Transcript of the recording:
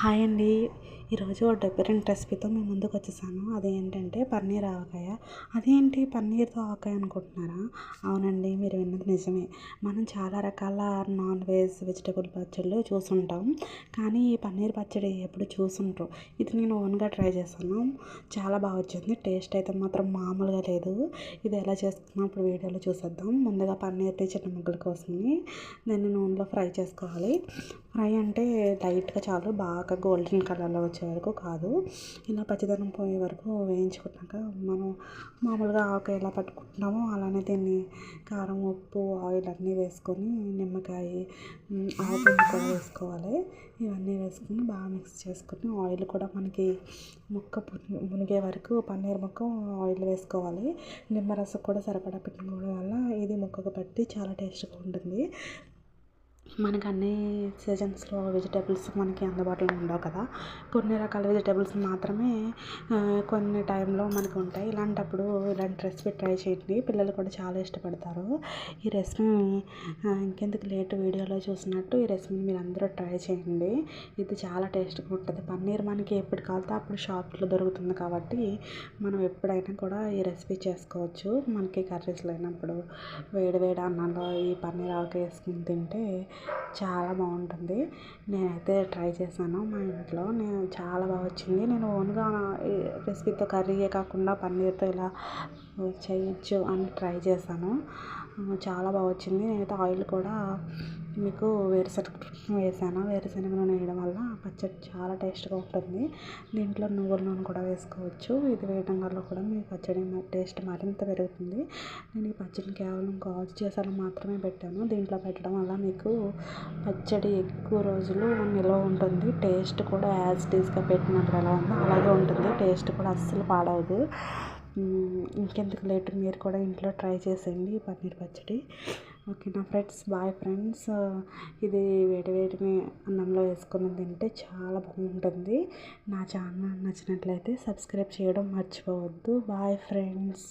Hi అండి. ఈరోజు different రెసిపీతో మేము ముందుకు వచ్చేసాను. అదేంటంటే పన్నీర్ ఆవకాయ. అదేంటి పన్నీర్తో ఆవకాయ అనుకుంటున్నారా? అవునండి మీరు విన్నది నిజమే. మనం చాలా రకాల నాన్ వెజ్ వెజిటబుల్ పచ్చళ్ళు చూసుంటాం. కానీ ఈ పన్నీర్ పచ్చడి ఎప్పుడు చూసుంటారు ఇది నేను ఓన్గా ట్రై చేశాను. చాలా బాగా వచ్చింది. టేస్ట్ అయితే మాత్రం మామూలుగా లేదు. ఇది ఎలా చేసుకున్నా ఇప్పుడు వీడియోలో చూసేద్దాం. ముందుగా పన్నీర్ని చిన్న ముక్కల కోసమని దాన్ని నూనెలో ఫ్రై చేసుకోవాలి. ఫ్రై అంటే లైట్గా చాలు బాగా గోల్డెన్ కలర్లో వచ్చే వరకు కాదు. ఇలా పచ్చిదనం పోయే వరకు వేయించుకున్నాక మనం మామూలుగా ఆకు ఎలా పట్టుకుంటున్నామో అలానే దీన్ని కారం ఉప్పు ఆయిల్ అన్నీ వేసుకొని నిమ్మకాయ ఆకు కూడా వేసుకోవాలి. ఇవన్నీ వేసుకొని బాగా మిక్స్ చేసుకుని ఆయిల్ కూడా మనకి ముక్క మునిగే వరకు పన్నీర్ ముక్క ఆయిల్ వేసుకోవాలి. నిమ్మరసం కూడా సరిపడా పెట్టుకోవడం వల్ల ఇది ముక్కకు పట్టి చాలా టేస్ట్గా ఉంటుంది. మనకు అన్ని సీజన్స్లో వెజిటేబుల్స్ మనకి అందుబాటులో ఉండవు కదా. కొన్ని రకాల వెజిటేబుల్స్ మాత్రమే కొన్ని టైంలో మనకు ఉంటాయి. ఇలాంటప్పుడు ఇలాంటి రెసిపీ ట్రై చేయండి. పిల్లలు కూడా చాలా ఇష్టపడతారు. ఈ రెసిపీని ఇంకెందుకు లేట్ వీడియోలో చూసినట్టు ఈ రెసిపీని మీరు అందరూ ట్రై చేయండి. ఇది చాలా టేస్ట్గా ఉంటుంది. పన్నీర్ మనకి ఎప్పుడు కావాలితే అప్పుడు షాప్లో దొరుకుతుంది కాబట్టి మనం ఎప్పుడైనా కూడా ఈ రెసిపీ చేసుకోవచ్చు. మనకి కర్రీస్ లేనప్పుడు వేడి వేడి అన్నంలో ఈ పన్నీర్ ఆవకాయ వేసుకుని తింటే చాలా బాగుంటుంది. నేనైతే ట్రై చేశాను మా ఇంట్లో. నేను చాలా బాగా వచ్చింది. నేను ఓన్గా రెసిపీతో కర్రీయే కాకుండా పన్నీర్తో ఇలా చేయొచ్చు అని ట్రై చేశాను. చాలా బాగా వచ్చింది. నేనైతే ఆయిల్ కూడా మీకు వేరుశనగ వేసాను. వేరుశనగ నూనె వేయడం వల్ల పచ్చడి చాలా టేస్ట్గా ఉంటుంది. దీంట్లో నువ్వుల నూనె కూడా వేసుకోవచ్చు. ఇది వేయడం వల్ల కూడా మీ పచ్చడి టేస్ట్ మరింత పెరుగుతుంది. నేను ఈ పచ్చడిని కేవలం గాజు చేసాను మాత్రమే పెట్టాను. దీంట్లో పెట్టడం వల్ల మీకు పచ్చడి ఎక్కువ రోజులు నిల్వ ఉంటుంది. టేస్ట్ కూడా యాజ్ టీస్గా పెట్టినప్పుడు ఎలా ఉందో అలాగే ఉంటుంది. టేస్ట్ కూడా అస్సలు పాడవదు. ఇంకెందుకు లేట్ మీరు కూడా ఇంట్లో ట్రై చేసేయండి పన్నీర్ పచ్చడి. ఓకే నా ఫ్రెండ్స్ బాయ్ ఫ్రెండ్స్ ఇది వేడి వేడిని అన్నంలో వేసుకొని తింటే చాలా బాగుంటుంది. నా ఛానల్ నచ్చినట్లయితే సబ్స్క్రైబ్ చేయడం మర్చిపోవద్దు. Bye friends.